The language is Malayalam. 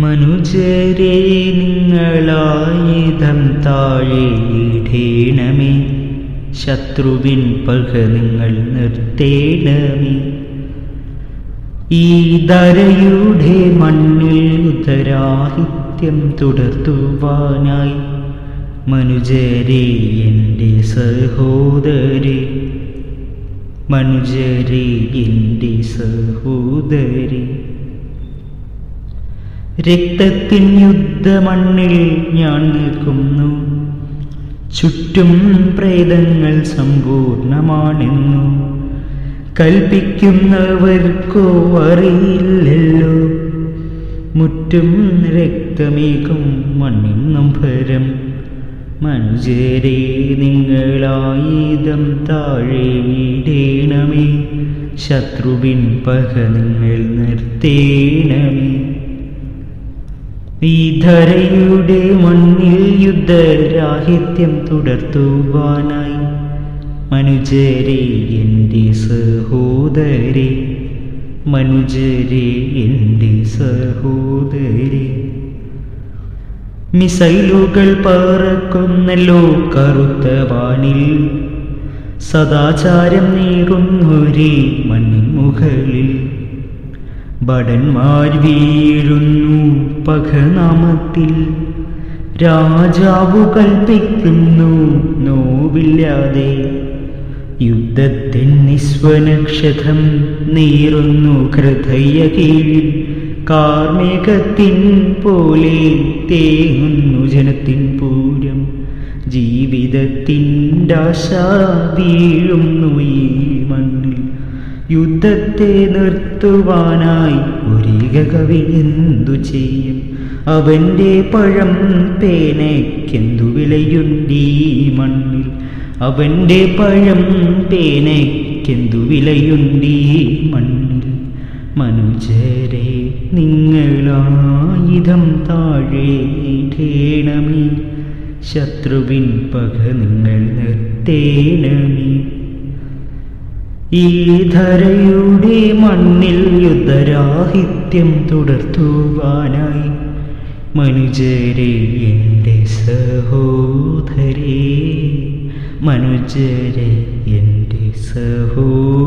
മനുജരെ നിങ്ങളായുധം താഴെയിടേണമേ ശത്രുവിൻ പക നിങ്ങൾ നിർത്തേണമേ. ഈ ധരയുടെ മണ്ണിൽ ഉദരാഹിത്യം തുടർത്തുവാനായി മനുജരെ എന്റെ സഹോദരി. മനുജരെ എന്റെ സഹോദരി. രക്തത്തിൻ യുദ്ധമണ്ണിൽ ഞാൻ നിൽക്കുന്നു. ചുറ്റും പ്രേതങ്ങൾ സമ്പൂർണമാണെന്നു. കൽപ്പിക്കുന്നവർക്കോ അറിയില്ലല്ലോ. മുറ്റും രക്തമേകും മണ്ണിന്നും ഭരം. മനുജരെ നിങ്ങളായുധം താഴെ വീടേണമേ. ശത്രുവിൻ പക നിങ്ങൾ നിർത്തേണമേ. ഈ ധരയുടെ മണ്ണിൽ യുദ്ധരാഹിത്യം തുടർത്തുവാനായി. മനുജരെ എന്റെ സഹോദരി മനുജരെ എന്റെ സഹോദരി. മിസൈലുകൾ പറക്കുന്നല്ലോ കറുത്ത വാണിൽ സദാചാരം നീറുന്നൊരേ മണ്ണിൻ മുകളിൽ ഭടന്മാർ വീഴുന്നു പഖനാമത്തിൽ. രാജാവു കൽപ്പിക്കുന്നു നോവില്ലാതെ. യുദ്ധത്തിൻ നിസ്വനക്ഷതം നീറുന്നു ഹൃദയ കീഴിൽ കാർമേഘത്തിൻ പോലെ തേങ്ങുന്നു ജനത്തിൻ പൂരം. ജീവിതത്തിന്റെ ആശ വീഴുന്നു ഈ യുദ്ധത്തെ നിർത്തുവാനായി ഒരിക കവി എന്തു ചെയ്യും? അവന്റെ പഴം പേനയ്ക്കെന്തു വിലയുണ്ടീ മണ്ണിൽ? അവന്റെ പഴം പേനയ്ക്കെന്തു വിലയുണ്ടീ മണ്ണിൽ? മനുജരെ നിങ്ങളായുധം താഴേണമേ ശത്രുവിൻ പക നിങ്ങൾ നിർത്തേണമേ. ഈ ധരയുടെ മണ്ണിൽ യുദ്ധരാഹിത്യം തുടർത്തുവാനായി മനുജരെ എന്റെ സഹോദരേ മനുജരെ എന്റെ സഹോദരേ